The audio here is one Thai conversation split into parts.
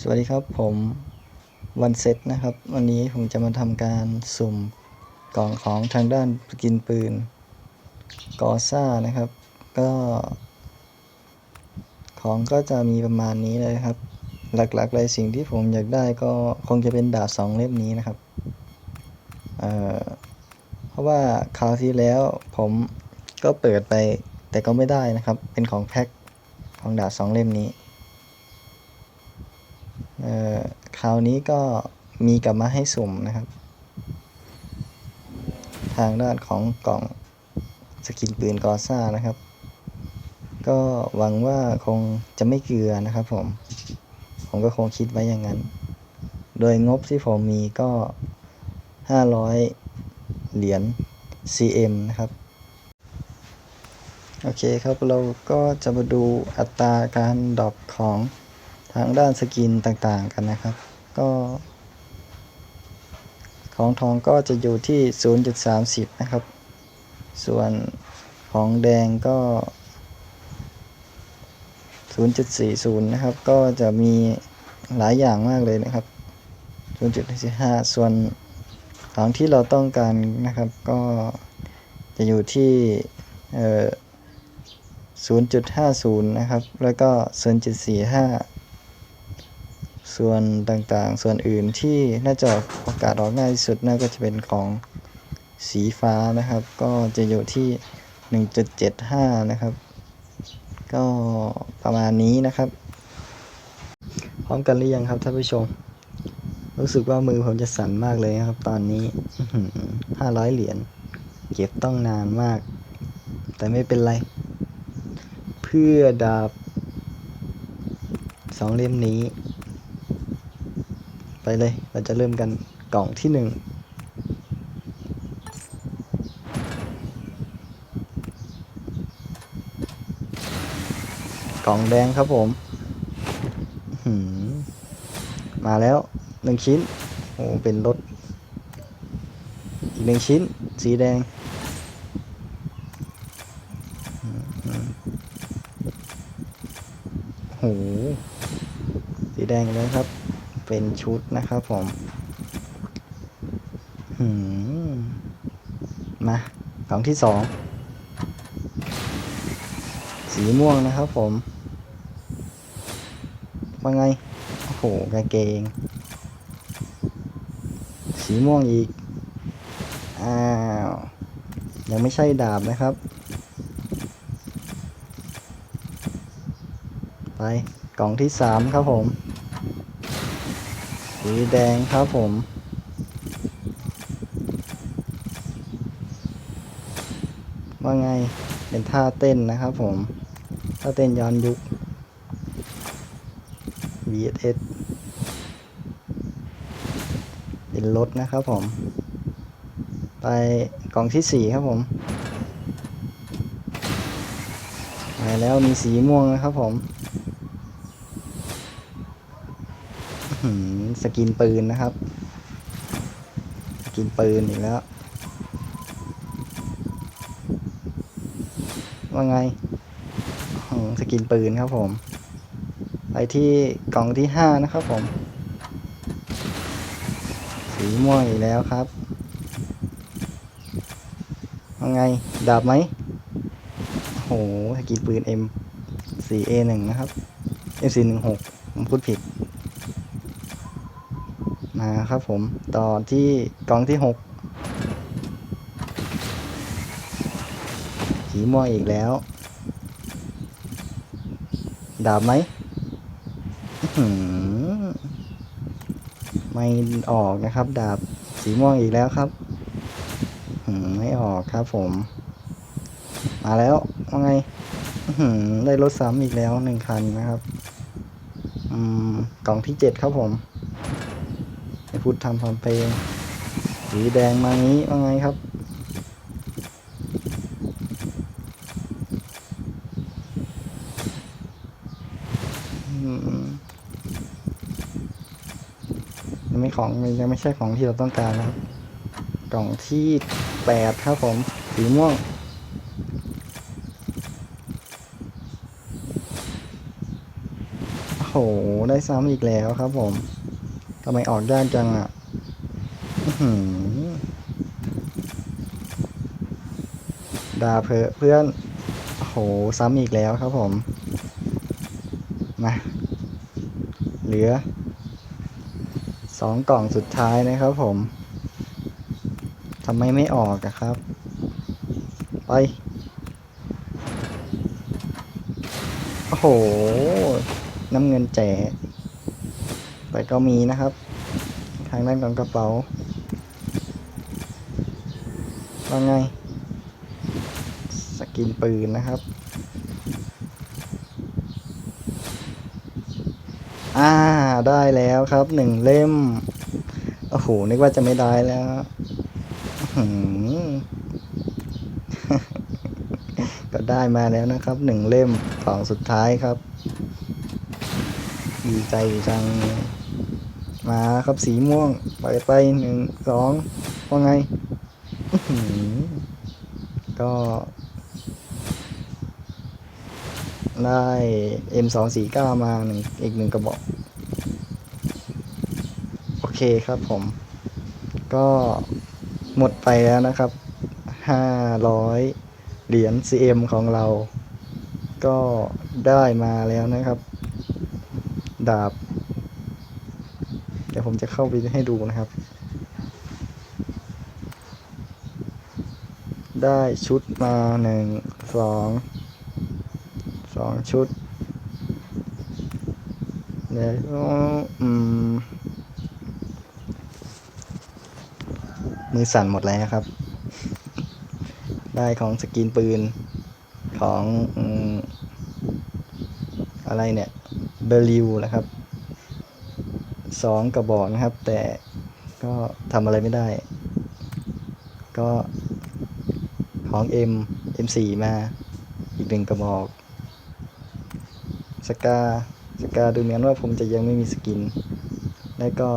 สวัสดีครับผมวันเซ็ตนะครับ วันนี้ผมจะมาทำการสุ่มกล่องของทางด้านกินปืนกอซ่านะครับ ก็ ของก็จะมีประมาณนี้เลยครับ หลักๆเลยสิ่งที่ผมอยากได้ก็คงจะเป็นดาบสองเล่มนี้นะครับเเพราะว่าคราวที่แล้วผมก็เปิดไปแต่ก็ไม่ได้นะครับ เป็นของแพ็คของดาบสองเล่มนี้ คราวนี้ก็มีกลับมาให้สุ่มนะครับ ทางด้านของกล่องสกินปืนกอซ่านะครับ ก็หวังว่าคงจะไม่เกลือนะครับผม ผมก็คงคิดไว้อย่างนั้น โดยงบที่ผมมีก็ 500 เหรียญ CM นะครับโอเคครับเราก็จะมาดูอัตราการดรอปของ ทางด้านสกินต่างๆกันนะครับ ก็ ของทองก็จะอยู่ที่ 0.30 นะครับ ส่วนของแดงก็ 0.40 นะครับ ก็จะมีหลายอย่างมากเลยนะครับ 0.45 ส่วนของที่เราต้องการนะครับก็จะอยู่ที่เอ่อ0.50 นะครับ แล้วก็ 0.45 ส่วนต่างๆ ส่วนอื่นที่น่าจะประกาศออกง่ายที่สุดน่าก็จะเป็นของสีฟ้านะครับ ก็จะอยู่ที่ 1.75 นะครับ ก็ประมาณนี้นะครับ พร้อมกันหรือยังครับท่านผู้ชม รู้สึกว่ามือผมจะสั่นมากเลยนะครับ ตอนนี้ห้าร้อยเหรียญเก็บต้องนานมาก แต่ไม่เป็นไร เพื่อดาบสองเล่มนี้ ไปเลย เราจะเริ่มกันกล่องที่หนึ่งกล่องแดงครับผมหือมาแล้วหนึ่งชิ้น โอ้ เป็นรถ อีกหนึ่งชิ้น สีแดงโอ้โหสีแดงเลยครับ เป็นชุดนะครับผมหืมมากล่องที่สองสีม่วงนะครับผมว่าไง โอ้โหกางเกง สีม่วงอีก อ้าว ยังไม่ใช่ดาบนะครับ ไป กล่องที่สามครับผม สีแดงครับผม ว่าไงเป็นท่าเต้นนะครับผม ท่าเต้นย้อนยุค VSS เป็นรถนะครับผม ไปกล่องที่สี่ครับผมไปแล้วมีสีม่วงนะครับผมอื้อหือ สกินปืนนะครับ สกินปืนอีกแล้ว ว่าไงอืมสกินปืนครับผม ไปที่กล่องที่ห้านะครับผม สีม่วงอีกแล้วครับ ว่าไง ดาบไหมโอ้โหสกินปืน M 4 A 1 นะครับ M 4 1 6 ผมพูดผิด มาครับผม ต่อที่กองที่หกสีม่วงอีกแล้ว ดาบไหมไม่ออกนะครับ ดาบสีม่วงอีกแล้วครับไม่ออกครับผม มาแล้วว่าไงได้รถซ้ำอีกแล้วหนึ่งคันนะครับกล่องที่เจ็ดครับผม พุทธทำความเพลงสีแดงมางี้ว่าไงครับอืมยังไม่ของยังไม่ใช่ของที่เราต้องการนะครับ กล่องที่แปดครับผม สีม่วงโอ้โหได้ซ้ำอีกแล้วครับผมำไมออกยากจังอะด่าเพเพื่อนโอ้โห ซ้ำอีกแล้วครับผม มา เหลือสองกล่องสุดท้ายนะครับผม ทำไมไม่ออกอะครับ ไป โอ้โห น้ำเงินแจก แต่ก็มีนะครับ ทางด้านของกระเป๋าว่าไง สกินปืนนะครับ อ่า ได้แล้วครับหนึ่งเล่ม โอ้โห นึกว่าจะไม่ได้แล้วก็ได้มาแล้วนะครับหนึ่งเล่มของสุดท้ายครับ ดีใจจัง มาครับสีม่วงไปไปหนึ่งสองว่าไงอื้อหือก็ ได้ M249 มาหนึ่งอีกหนึ่งกระบอก โอเคครับผม ก็หมดไปแล้วนะครับ 500 เหรียญ CM ของเรา ก็ได้มาแล้วนะครับ ดาบ เดี๋ยวผมจะเข้าไปให้ดูนะครับ ได้ชุดมาหนึ่งสองสองชุดเดี๋ยวอืมมือสั่นหมดแล้วครับ ได้ของสกินปืนของออะไรเนี่ยเบลิวนะครับ สองกระบอกนะครับ แต่ก็ทำอะไรไม่ได้ ก็ของ M M4 มาอีกหนึ่งกระบอกสกาสกาดูเหมือนว่าผมจะยังไม่มีสกิน แล้วก็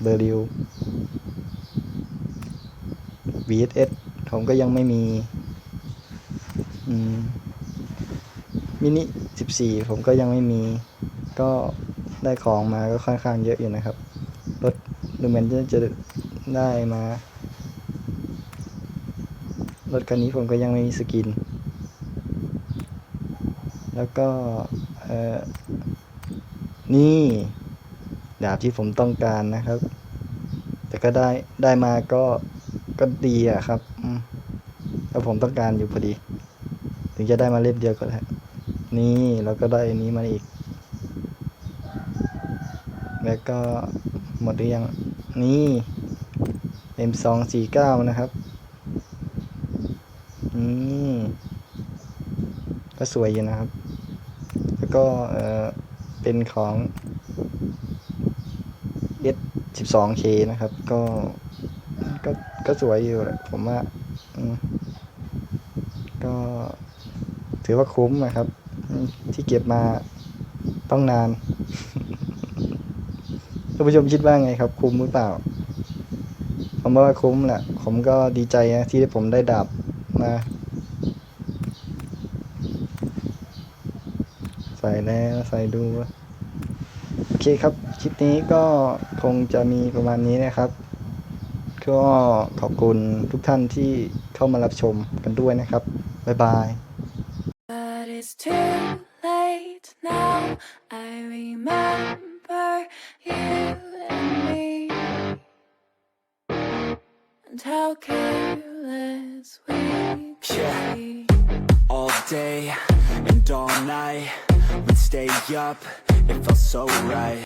เบอร์ริว VSS ผมก็ยังไม่มีมินิ 14 ผมก็ยังไม่มี ก็ ได้ของมาก็ค่อนข้างเยอะอยู่นะครับ รถดูเหมือนจะจะได้มา รถคันนี้ผมก็ยังไม่มีสกิน แล้วก็นี่ดาบที่ผมต้องการนะครับ แต่ก็ได้ได้มาก็ก็ดีอะครับแล้วผมต้องการอยู่พอดี ถึงจะได้มาเล่มเดียวก็ได้นี่แล้วก็ได้อันนี้มาอีก แล้วก็หมดหรือยังนี่ M249 นะครับอืมก็สวยอยู่นะครับ แล้วก็เออเป็นของ S12K นะครับ ก็ก็ก็สวยอยู่แหละผมว่าอืมก็ถือว่าคุ้มนะครับ ที่เก็บมาต้องนาน ท่านผู้ชมคิดว่าไงครับ คุ้มหรือเปล่าผมว่าคุ้มแหละผมก็ดีใจนะที่ผมได้ดาบมาใส่แล้วใส่ดู โอเคครับ คลิปนี้ก็คงจะมีประมาณนี้นะครับ ก็ขอบคุณทุกท่านที่เข้ามารับชมกันด้วยนะครับ บ๊ายบาย But it's too late now. I remember and how careless we Yeah. be. all day and all night. We'd stay up, it felt so right.